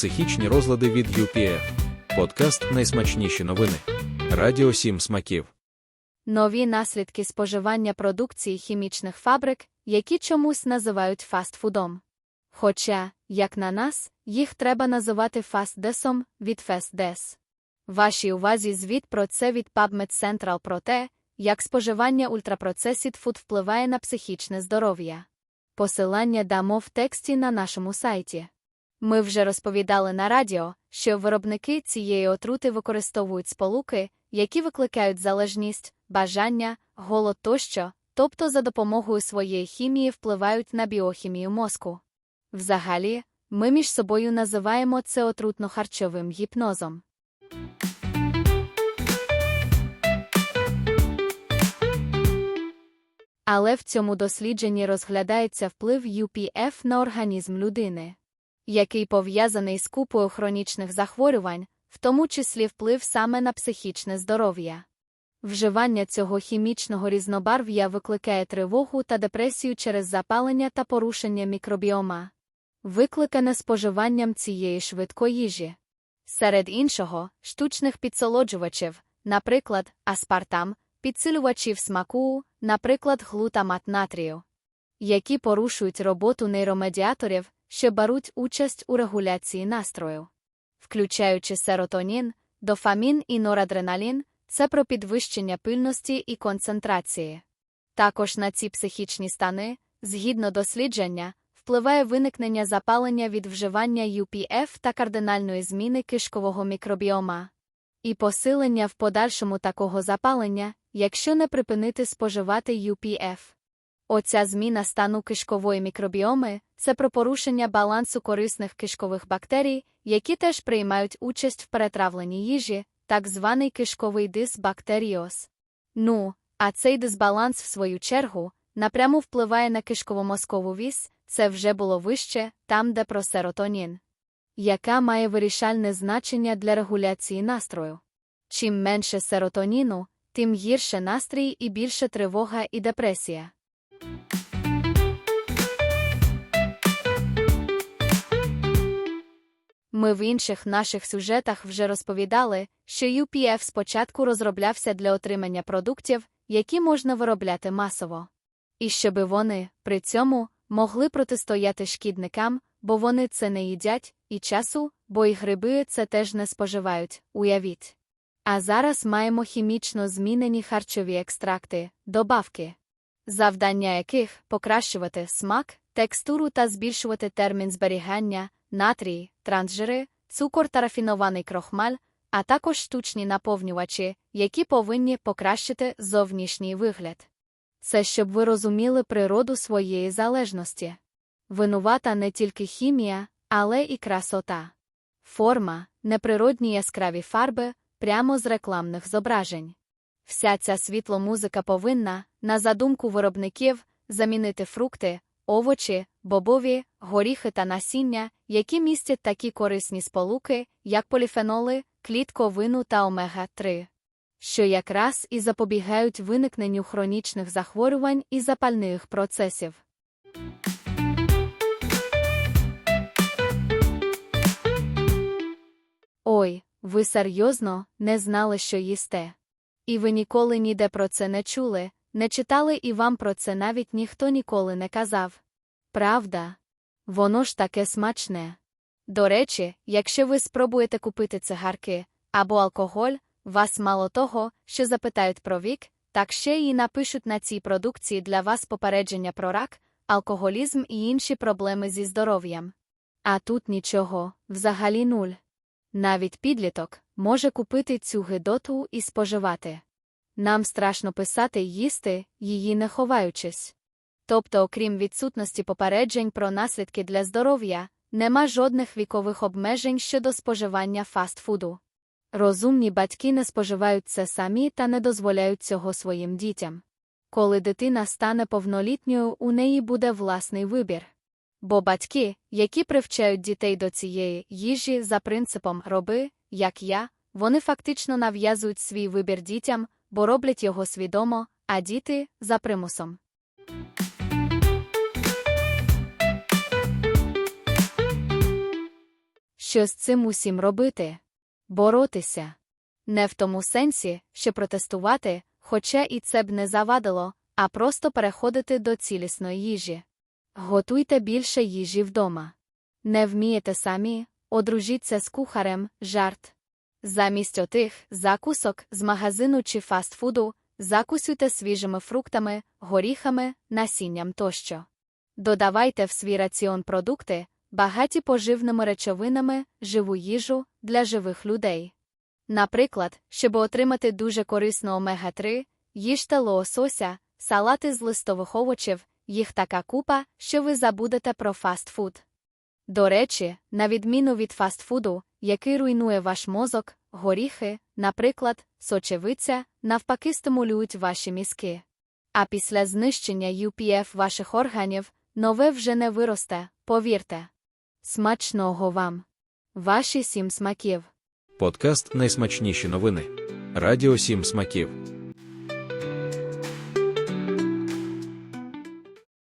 Психічні розлади від UPF. Подкаст Найсмачніші новини. Радіо 7 смаків. Нові наслідки споживання продукції хімічних фабрик, які чомусь називають фастфудом. Хоча, як на нас, їх треба називати фастдесом від фестдес. Вашій увазі звіт про це від PubMed Central про те, як споживання ультрапроцесід фуд впливає на психічне здоров'я. Посилання дамо в тексті на нашому сайті. Ми вже розповідали на радіо, що виробники цієї отрути використовують сполуки, які викликають залежність, бажання, голод тощо, тобто за допомогою своєї хімії впливають на біохімію мозку. Взагалі, ми між собою називаємо це отрутно-харчовим гіпнозом. Але в цьому дослідженні розглядається вплив UPF на організм людини, який пов'язаний з купою хронічних захворювань, в тому числі вплив саме на психічне здоров'я. Вживання цього хімічного різнобарв'я викликає тривогу та депресію через запалення та порушення мікробіома, викликане споживанням цієї швидкої. Серед іншого, штучних підсолоджувачів, наприклад, аспартам, підсилювачів смаку, наприклад, глутамат натрію, які порушують роботу нейромедіаторів, що беруть участь у регуляції настрою, включаючи серотонін, дофамін і норадреналін, це про підвищення пильності і концентрації. Також на ці психічні стани, згідно дослідження, впливає виникнення запалення від вживання UPF та кардинальної зміни кишкового мікробіома. І посилення в подальшому такого запалення, якщо не припинити споживати UPF. Оця зміна стану кишкової мікробіоми це про порушення балансу корисних кишкових бактерій, які теж приймають участь в перетравленні їжі, так званий кишковий дисбактеріоз. Ну, а цей дисбаланс, в свою чергу, напряму впливає на кишково-мозкову вісь, це вже було вище, там, де про серотонін, яка має вирішальне значення для регуляції настрою. Чим менше серотоніну, тим гірше настрій і більше тривога і депресія. Ми в інших наших сюжетах вже розповідали, що UPF спочатку розроблявся для отримання продуктів, які можна виробляти масово. І щоби вони, при цьому, могли протистояти шкідникам, бо вони це не їдять, і часу, бо і гриби це теж не споживають, уявіть. А зараз маємо хімічно змінені харчові екстракти, добавки, завдання яких покращувати смак, текстуру та збільшувати термін зберігання, натрій, трансжири, цукор та рафінований крохмаль, а також штучні наповнювачі, які повинні покращити зовнішній вигляд. Це щоб ви розуміли природу своєї залежності. Винувата не тільки хімія, але і красота. Форма, неприродні яскраві фарби, прямо з рекламних зображень. Вся ця світломузика повинна, на задумку виробників, замінити фрукти, овочі, бобові, горіхи та насіння, які містять такі корисні сполуки, як поліфеноли, клітковину та омега-3, що якраз і запобігають виникненню хронічних захворювань і запальних процесів. Ой, ви серйозно не знали, що їсте. І ви ніколи ніде про це не чули, не читали і вам про це навіть ніхто ніколи не казав. Правда? Воно ж таке смачне. До речі, якщо ви спробуєте купити цигарки або алкоголь, вас мало того, що запитають про вік, так ще й напишуть на цій продукції для вас попередження про рак, алкоголізм і інші проблеми зі здоров'ям. А тут нічого, взагалі нуль. Навіть підліток може купити цю гидоту і споживати. Нам страшно писати й їсти, її не ховаючись. Тобто, окрім відсутності попереджень про наслідки для здоров'я, нема жодних вікових обмежень щодо споживання фастфуду. Розумні батьки не споживають це самі та не дозволяють цього своїм дітям. Коли дитина стане повнолітньою, у неї буде власний вибір. Бо батьки, які привчають дітей до цієї їжі за принципом роби, як я, вони фактично нав'язують свій вибір дітям, бо роблять його свідомо, а діти за примусом. Що з цим усім робити? Боротися. Не в тому сенсі, що протестувати, хоча і це б не завадило, а просто переходити до цілісної їжі. Готуйте більше їжі вдома. Не вмієте самі, одружіться з кухарем, жарт. Замість отих закусок з магазину чи фастфуду закусуйте свіжими фруктами, горіхами, насінням тощо. Додавайте в свій раціон продукти, багаті поживними речовинами, живу їжу для живих людей. Наприклад, щоб отримати дуже корисну омега-3, їжте лосося, салати з листових овочів, їх така купа, що ви забудете про фастфуд. До речі, на відміну від фастфуду, який руйнує ваш мозок, горіхи, наприклад, сочевиця, навпаки стимулюють ваші мізки. А після знищення UPF ваших органів нове вже не виросте, повірте. Смачного вам! Ваші сім смаків. Подкаст Найсмачніші новини. Радіо Сім смаків.